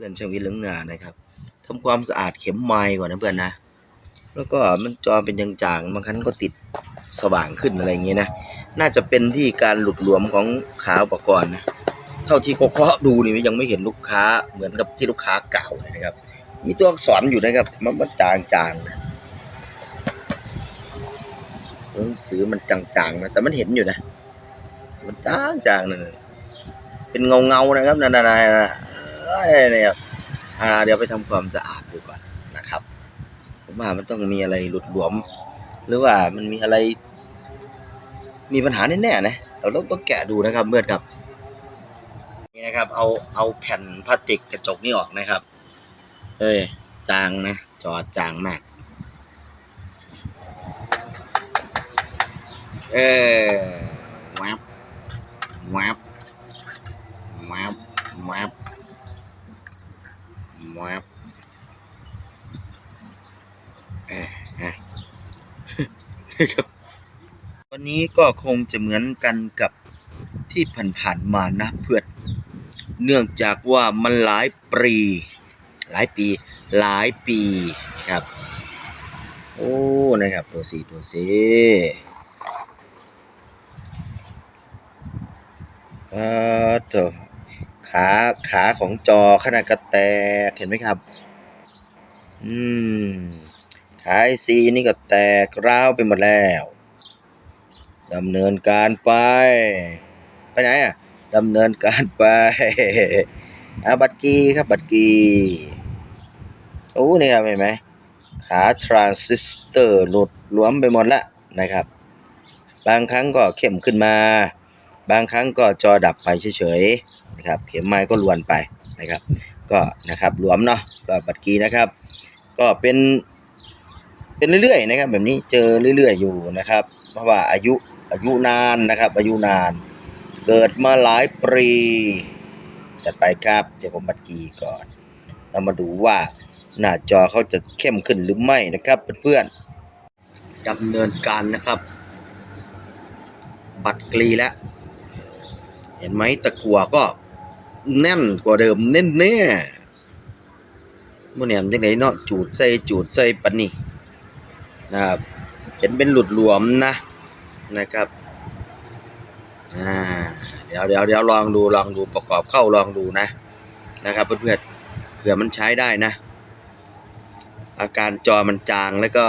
พื่อนช่างวิทย์เหลืองงานนะครับทำความสะอาดเข็มไม้ก่อนนะเพื่อนนะ แล้วก็มันจอเป็นจางๆบางครั้งก็ติดสว่างขึ้นอะไรอย่างเงี้ยนะ น่าจะเป็นที่การหลุดหลวมของขาอุปกรณ์นะ เท่าที่เคาะดูนี่ยังไม่เห็นลูกค้าเหมือนกับที่ลูกค้าเก่าเลยนะครับ มีตัวอักษรอยู่นะครับ มันมันจางๆนะหนังสือมันจางๆนะ แต่มันเห็นอยู่นะ มันจางๆนะเป็นเงาๆนะครับนั่นๆๆ เอ้เนี่ยอ่าเดี๋ยวไปทำความสะอาดดูก่อนนะครับ ผมว่ามันต้องมีอะไรหลุดหลวม หรือว่ามันมีอะไร มีปัญหาแน่ๆนะเราต้องต้องแกะดูนะครับเมื่อนครับนี่นะครับ เอาเอาแผ่นพลาสติกกระจกนี่ออกนะครับเอ้ยจางนะจอจางมาก เออวับวับวับวับ วับเออฮะนะวันนี้ก็คงจะเหมือนกันกับที่ผ่านๆมานะเพื่อนเนื่องจากว่ามันหลายปีหลายปีหลายปีครับ โอ้นะครับตัวสีตัวสีอ่าตัว ขาขาของจอขนาดกระแตกเห็นไหมครับ อืมขาไอซีนี่ก็แตกร้าวไปหมดแล้วดำเนินการไป ไปไหนอะดำเนินการไปอาบัตรกีครับบัตรกีโอ้นี่ครับเห็นไหมขาทรานซิสเตอร์หลุดหลวมไปหมดแล้วนะครับ บางครั้งก็เข้มขึ้นมา บางครั้งก็จอดับไปเฉยๆ นะครับ เข็มไม้ก็ลวนไปนะครับ ก็นะครับหลวมเนาะก็บัตรกีนะครับ ก็เป็น เป็นเรื่อยๆนะครับ แบบนี้เจอเรื่อยๆอยู่นะครับ เพราะว่าอายุอายุนานนะครับ อายุนาน เกิดมาหลายปีจัดไปครับเดี๋ยวผมบัดกีก่อน เรามาดูว่าหน้าจอเขาจะเข้มขึ้นหรือไม่นะครับเพื่อนๆดำเนินการนะครับ บัตรกรีแล้วเห็นไหมตะกัวก็ แน่นกว่าเดิมแน่แน่มื่อเนี่ยมันจังไหนเนาะจูดใส่จูดใส่ปันนี่นะครับเห็นเป็นหลุดหลวมนะนะครับอ่าเดี๋ยวเดี๋ยวเดี๋ยวลองดูลองดูประกอบเข้าลองดูนะนะครับเพื่อนๆเผื่อมันใช้ได้นะ อาการจอมันจางแล้วก็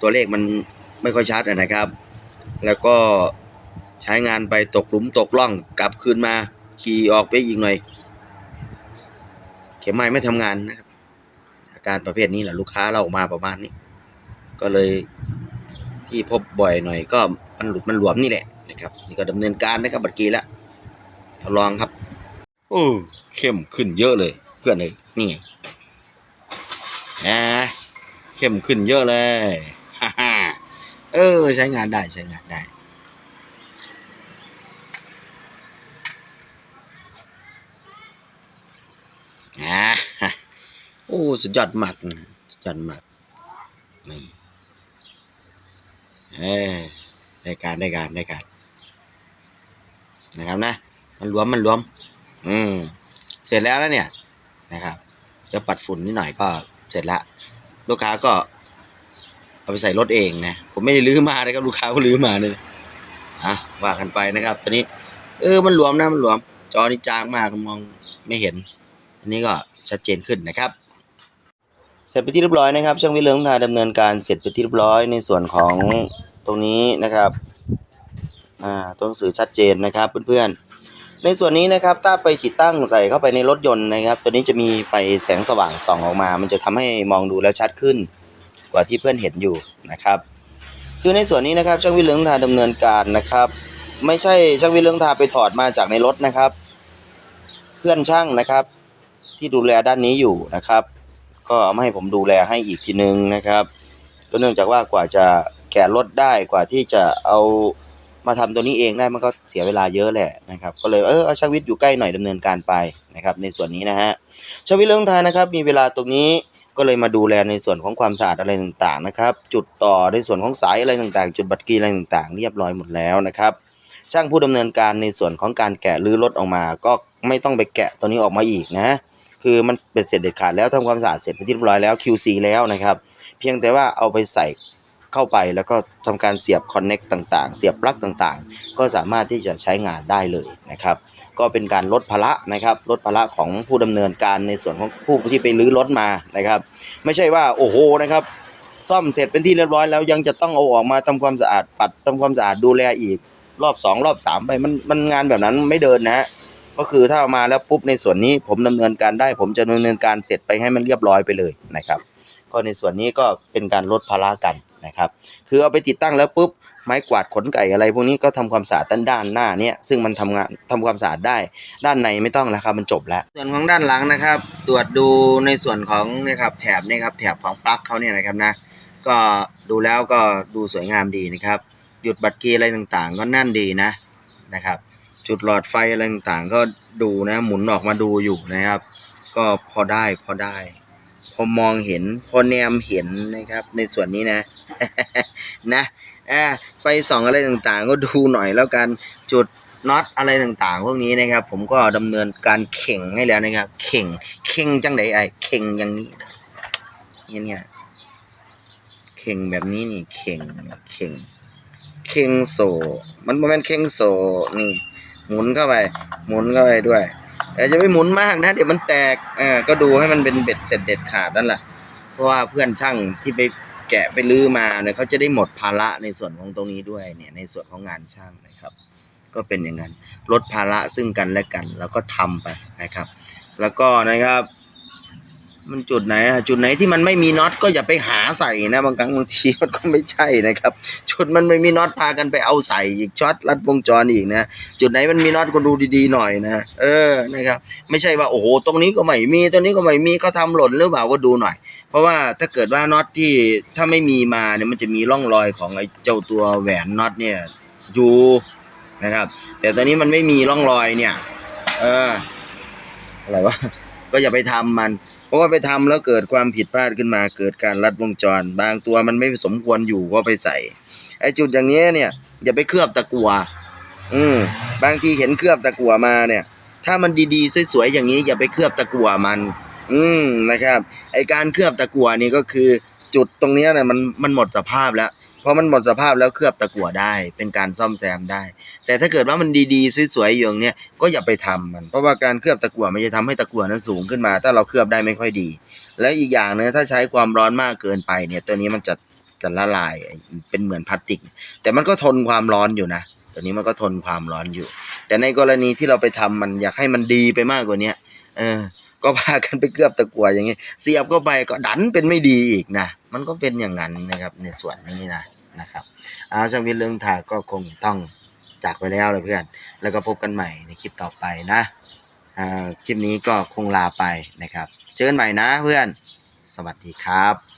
ตัวเลขมันไม่ค่อยชัดนะครับ แล้วก็ใช้งานไปตกหลุมตกล่องกลับคืนมา ขี่ออกไปอีกหน่อย เข็มไม้ไม่ทำงานนะครับ อาการประเภทนี้แหละลูกค้าเราออกมาประมาณนี้ ก็เลยที่พบบ่อยหน่อย ก็มันหลุดมันหลวมนี่แหละนะครับ นี่ก็ดำเนินการนะครับบัตรกีแล้วทดลองครับโอ้เข้มขึ้นเยอะเลย เพื่อนเลยนี่ไงอ่าเข้มขึ้นเยอะเลยฮ่าฮ่าเออใช้งานได้ใช้งานได้ อ่าฮะโอ้สุดยอดมากนะสุดยอดมากนี่เออได้การได้การได้การนะครับนะ มันรวมมันรวม อืมเสร็จแล้วแล้วเนี่ยนะครับเดี๋ยวปัดฝุ่นนิดหน่อยก็เสร็จละลูกค้าก็เอาไปใส่รถเองนะผมไม่ได้ลื้อมานะครับลูกค้าก็ลื้อมาเลยอะว่ากันไปนะครับตอนนี้ เออมันหลวมนะมันหลวม จอนี่จางมากมองไม่เห็น อันนี้ก็ชัดเจนขึ้นนะครับ เสร็จไปที่เรียบร้อยนะครับช่างวิเลิงทาดำเนินการเสร็จไปที่เรียบร้อยในส่วนของตรงนี้นะครับอ่าตัวหนังสือชัดเจนนะครับเพื่อนๆ ในส่วนนี้นะครับถ้าไปติดตั้งใส่เข้าไปในรถยนต์นะครับ ตัวนี้จะมีไฟแสงสว่างส่องออกมา มันจะทำให้มองดูแล้วชัดขึ้น กว่าที่เพื่อนเห็นอยู่นะครับ คือในส่วนนี้นะครับช่างวิเลิงทาดำเนินการนะครับ ไม่ใช่ช่างวิเลิงทาไปถอดมาจากในรถนะครับ เพื่อนช่างนะครับ ที่ดูแลด้านนี้อยู่นะครับ ก็เอามาให้ผมดูแลให้อีกทีนึงนะครับ ก็เนื่องจากว่ากว่าจะแกะรถได้กว่าที่จะเอามาทำตัวนี้เองได้มันก็เสียเวลาเยอะแหละนะครับ ก็เลยเออเอาช่างวิทย์อยู่ใกล้หน่อยดำเนินการไปนะครับในส่วนนี้นะฮะช่างวิทย์เรื่องทานนะครับ มีเวลาตรงนี้ก็เลยมาดูแลในส่วนของความสะอาดอะไรต่างๆนะครับ จุดต่อในส่วนของสายอะไรต่างๆ จุดบัตรกีอะไรต่างๆ เรียบร้อยหมดแล้วนะครับ ช่างผู้ดำเนินการในส่วนของการแกะรื้อรถออกมา ก็ไม่ต้องไปแกะตัวนี้ออกมาอีกนะ คือมันเป็นเสร็จเด็ดขาดแล้วทำความสะอาดเสร็จเป็นที่เรียบร้อยแล้ว QC แล้วนะครับ เพียงแต่ว่าเอาไปใส่เข้าไปแล้วก็ทำการเสียบคอนเน็กต่างๆ เสียบปลั๊กต่างๆ ก็สามารถที่จะใช้งานได้เลยนะครับ ก็เป็นการลดภาระนะครับลดภาระของผู้ดำเนินการในส่วนของผู้ที่ไปรื้อรถมานะครับ ไม่ใช่ว่าโอ้โหนะครับ ซ่อมเสร็จเป็นที่เรียบร้อยแล้วยังจะต้องเอาออกมาทำความสะอาดปัดทำความสะอาดดูแลอีกรอบสองรอบสามไปมันมันงานแบบนั้นไม่เดินนะฮะ ก็คือถ้ามาแล้วปุ๊บในส่วนนี้ผมดำเนินการได้ ผมจะดำเนินการเสร็จไปให้มันเรียบร้อยไปเลยนะครับ ก็ในส่วนนี้ก็เป็นการลดภาระกันนะครับ คือเอาไปติดตั้งแล้วปุ๊บไม้กวาดขนไก่อะไร พวกนี้ก็ทำความสะอาดด้านด้านหน้าเนี่ยซึ่งมันทำงานทำความสะอาดได้ ด้านในไม่ต้องแล้วครับมันจบแล้ว ส่วนของด้านหลังนะครับ ตรวจดูในส่วนของนะครับแถบนี่ครับแถบของปลั๊กเขาเนี่ยนะครับนะก็ดูแล้วก็ดูสวยงามดีนะครับ หยุดบัตรกีอะไรต่างๆ ก็แน่นดีนะนะครับ จุดหลอดไฟอะไรต่างๆก็ดูนะ หมุนออกมาดูอยู่นะครับ ก็พอได้พอได้ พอมองเห็น พอแนมเห็นนะครับ ในส่วนนี้นะ นะอ่าไฟส่องอะไรต่างๆ ก็ดูหน่อยแล้วกันจุดน็อตอะไรต่างๆ พวกนี้นะครับ ผมก็ดำเนินการเข่งให้แล้วนะครับ เข่งเข่งจังไดไอเข่งอย่างนี้เนี่ยเนี่ยเข่งแบบนี้นี่เข่งเข่งเข่งโซมันบ่แม่นเข่งโซนี่ หมุนเข้าไปหมุนเข้าไปด้วย แต่จะไม่หมุนมากนะ เดี๋ยวมันแตกเอ่าก็ดูให้มันเป็นเบ็ดเสร็จเด็ดขาดนั่นแหละเพราะว่าเพื่อนช่างที่ไปแกะไปลื้อมาเนี่ยเขาจะได้หมดภาระในส่วนของตรงนี้ด้วยเนี่ยในส่วนของงานช่างนะครับ ก็เป็นอย่างนั้นลดภาระซึ่งกันและกัน แล้วก็ทำไปนะครับ แล้วก็นะครับ มันจุดไหนอะจุดไหนที่มันไม่มีน็อตก็อย่าไปหาใส่นะบางครั้งบางทีมันก็ไม่ใช่นะครับ จุดมันไม่มีน็อตพากันไปเอาใส่อีกช็อตรัดวงจรอีกนะจุดไหนมันมีน็อตก็ดูดีๆหน่อยนะเออนะครับ ไม่ใช่ว่าโอ้โหตรงนี้ก็ไม่มีตรงนี้ก็ไม่มีเขาทำหล่นหรือเปล่าก็ดูหน่อย เพราะว่าถ้าเกิดว่าน็อตที่ถ้าไม่มีมาเนี่ยมันจะมีร่องรอยของไอ้เจ้าตัวแหวนน็อตเนี่ยอยู่นะครับ แต่ตอนนี้มันไม่มีร่องรอยเนี่ย เอออะไรวะก็อย่าไปทำมัน ราะว่าไปทำแล้วเกิดความผิดพลาดขึ้นมา เกิดการลัดวงจร บางตัวมันไม่สมควรอยู่ก็ไปใส่ ไอ้จุดอย่างนี้เนี่ย อย่าไปเคลือบตะกั่วอืมบางทีเห็นเคลือบตะกั่วมาเนี่ย ถ้ามันดีๆสวยๆอย่างนี้ อย่าไปเคลือบตะกั่วมัน อืมนะครับ ไอการเคลือบตะกั่วนี่ก็คือจุดตรงนี้เนี่ยมันมันหมดสภาพแล้ว พอมันหมดสภาพแล้วเคลือบตะกั่วได้ เป็นการซ่อมแซมได้ แต่ถ้าเกิดว่ามันดีๆสวยๆอยู่อย่างเนี้ยก็อย่าไปทำมัน เพราะว่าการเคลือบตะกั่วมันจะทำให้ตะกั่วนั้นสูงขึ้นมา ถ้าเราเคลือบได้ไม่ค่อยดี แล้วอีกอย่างเนึงถ้าใช้ความร้อนมากเกินไปเนี่ยตัวนี้มันจะจะละลายเป็นเหมือนพลาสติก แต่มันก็ทนความร้อนอยู่นะตัวนี้มันก็ทนความร้อนอยู่ แต่ในกรณีที่เราไปทำมันอยากให้มันดีไปมากกว่าเนี้ยเออก็พากันไปเคลือบตะกั่วอย่างงี้เสียบเข้าไปก็ดันเป็นไม่ดีอีกนะ มันก็เป็นอย่างนั้นนะครับในส่วนนี้นะ นะครับเอาช่างวิทย์เรื่องถาก็คงต้องจากไปแล้วเลยเพื่อน แล้วก็พบกันใหม่ในคลิปต่อไปนะคลิปนี้ก็คงลาไปนะครับ เจอกันใหม่นะเพื่อน สวัสดีครับ